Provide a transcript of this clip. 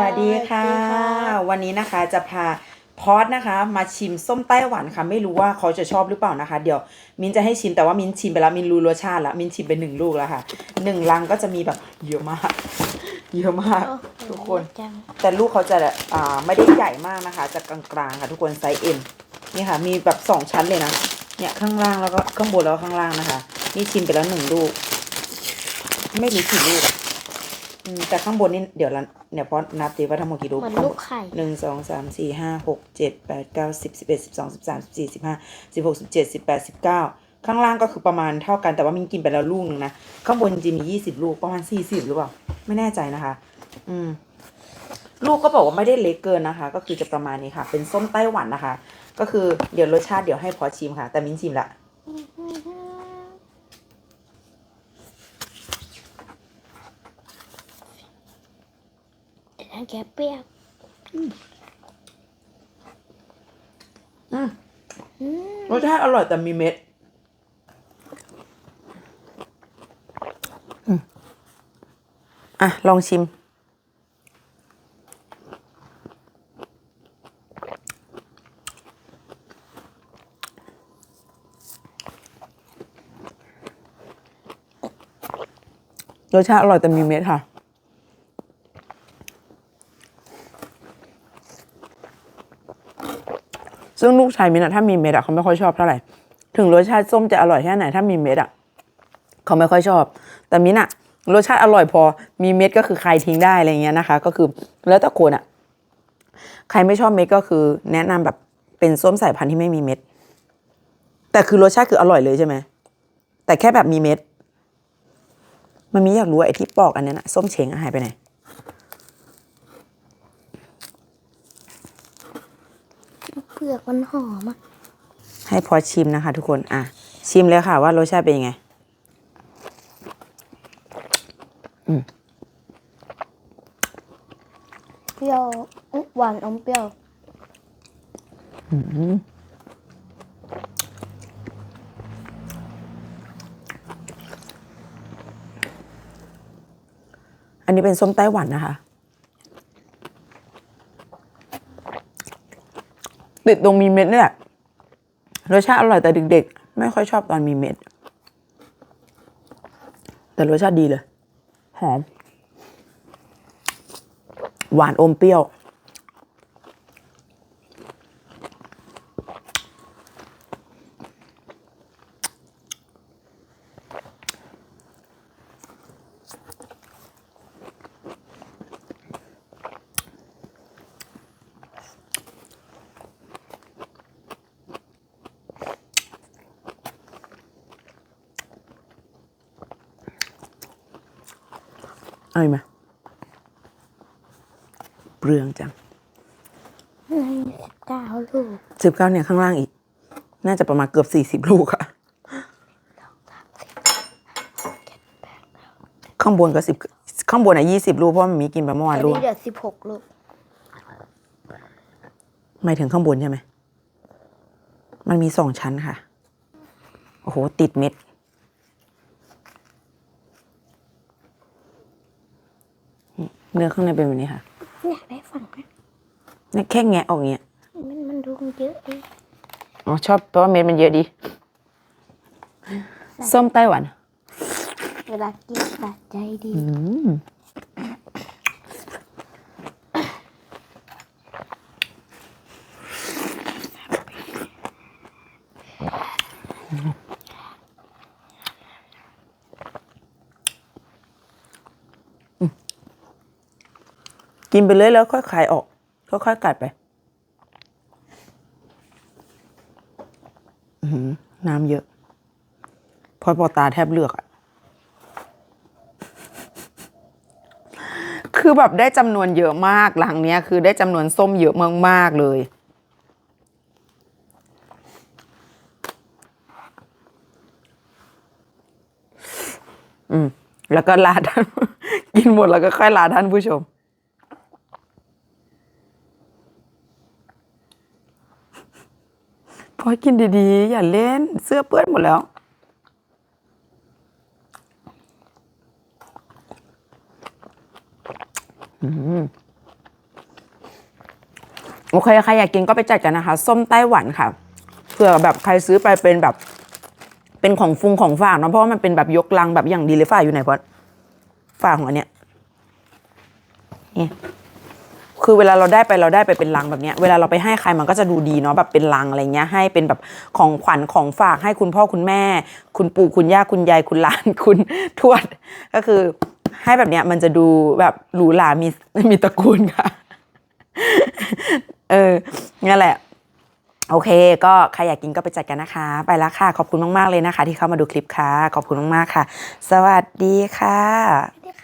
วัสดีค่ะสวัสดีค่ะ วันนี้นะคะจะพาพอดนะคะ มาชิมส้มไต้หวันค่ะ ไม่รู้ว่าเขาจะชอบหรือเปล่านะคะ เดี๋ยวมินจะให้ชิมแต่ว่ามินชิมไปแล้วมินรู้รสชาติแล้วมินชิมไปหนึ่งลูกแล้วค่ะหนึ่งลังก็จะมีแบบเยอะมาก เยอะมากทุกคนจังแต่ลูกเขาจะอ่าไม่ได้ใหญ่มากนะคะ จะกลางๆค่ะทุกคนไซส์เอ็มนี่ค่ะ มีแบบสองชั้นเลยนะเนี่ยข้างล่างแล้วก็ข้างบนแล้วก็ข้างล่างนะคะนี่ชิมไปแล้วหนึ่งลูก ไม่รู้กี่ลูกอะอืมแต่ข้างบนนี่เดี๋ยวละ เนี่ยพอนับดีว่าทั้งหมดกี่ลูกเหมือนข้างลูบกไข่หนึ่งสองสามสี่ห้าหกเจ็ดแปดเก้าสิบสิบเอ็ดสิบสองสิบสามสิบสี่สิบห้าสิบหกสิบเจ็ดสิบแปดสิบเก้าข้างล่างก็คือประมาณเท่ากันแต่ว่ามินกินไปแล้วลูกหนึ่งนะ ข้างบนจริงๆมียี่สิบลูกประมาณสี่สิบหรือเปล่า ไม่แน่ใจนะคะ อืม ลูกก็บอกว่าไม่ได้เล็กเกินนะคะ ก็คือจะประมาณนี้ค่ะ เป็นส้มไต้หวันนะคะ ก็คือเดี๋ยวรสชาติเดี๋ยวให้พอชิมค่ะ แต่มินชิมละ แกเปรี้ยวอืมอืมรสชาติอร่อยแต่มีเม็ดอืมอะ ลองชิม รสชาติอร่อยแต่มีเม็ดค่ะ ซึ่งลูกชายมินอะถ้ามีเม็ดอะเขาไม่ค่อยชอบเท่าไหร่ ถึงรสชาติส้มจะอร่อยแค่ไหนถ้ามีเม็ดอะเขาไม่ค่อยชอบ แต่มินอะรสชาติอร่อยพอ มีเม็ดก็คือใครทิ้งได้อะไรเงี้ยนะคะ ก็คือแล้วแต่คนอะใครไม่ชอบเม็ดก็คือ แนะนำแบบเป็นส้มสายพันธุ์ที่ไม่มีเม็ด แต่คือรสชาติคืออร่อยเลยใช่ไหม แต่แค่แบบมีเม็ด มันมีอยากรู้ไอ้ที่ปอกอันนั้นอะส้มเชงหายไปไหน เปลือกมันหอมอะให้พอชิมนะคะ ทุกคน อะ ชิมเลยค่ะ ว่ารสชาติเป็นยังไงเปรี้ยวอุ๊ยหวานอมเปรี้ยวอันนี้เป็นส้มไต้หวันนะคะ ติดตรงมีเม็ดนี่แหละรสชาติอร่อยแต่เด็กๆ ไม่ค่อยชอบตอนมีเม็ด แต่รสชาติดีเลย หอม หวานอมเปรี้ยว เอาอีกไหมเปลืองจังในสิบเก้าลูกสิบเก้าเนี่ยข้างล่างอีก น่าจะประมาณเกือบสี่สิบลูกอะข้างบนก็สิบข้างบนอะยี่สิบลูกเพราะว่ามันมีกินไปเมื่อวานอันลูกนี้เดี๋ยวสิบหกลูกหมายถึงข้างบนใช่ไหม มันมีสองชั้นค่ะ โอ้โห ติดเม็ด เนื้อข้างในเป็นแบบนี้ค่ะ อยากได้ฝั่งนะเนี่ยแค่แงะออกเงี้ย มันมันดูเยอะดิอ๋อชอบเพราะว่าเม็ดมันเยอะดี ส้มไต้หวัน เวลากินสะใจดี อืม กินไปเลยแล้วค่อยคายออก ค่อยๆกัดไปน้ำเยอะพอปอตาแทบเลือกอะคือแบบได้จำนวนเยอะมากหลังเนี้ย คือได้จำนวนส้มเยอะมากๆเลยอืมแล้วก็ลาท่าน กินหมดแล้วก็ค่อยลาท่านผู้ชม พอกินดีๆ อย่าเล่นเสื้อเปื้อนหมดแล้ว โอเคใครอยากกินก็ไปจัดกันนะคะ ส้มไต้หวันค่ะ เผื่อแบบใครซื้อไปเป็นแบบ เป็นของฟุงของฝากเนาะเพราะว่ามันเป็นแบบยกลังแบบอย่างดีเลยฝากอยู่ไหนพอดฝากของอันเนี้ยนี่ คือเวลาเราได้ไปเราได้ไปเป็นลังแบบเนี้ยเวลาเราไปให้ใครมันก็จะดูดีเนาะแบบเป็นลังอะไรเงี้ยให้เป็นแบบของขวัญของฝากให้คุณพ่อคุณแม่ คุณปู่คุณย่าคุณยายคุณหลานคุณทวด ก็คือให้แบบเนี้ยมันจะดูแบบหรูหรามีมีตระกูลค่ะ เออนั่นแหละ โอเค ก็ใครอยากกินก็ไปจัดกันนะคะ ไปแล้วค่ะ ขอบคุณมาก ๆ เลยนะคะ ที่เข้ามาดูคลิปค่ะ ขอบคุณมาก ๆ ค่ะ สวัสดีค่ะสวัสดีค่ะ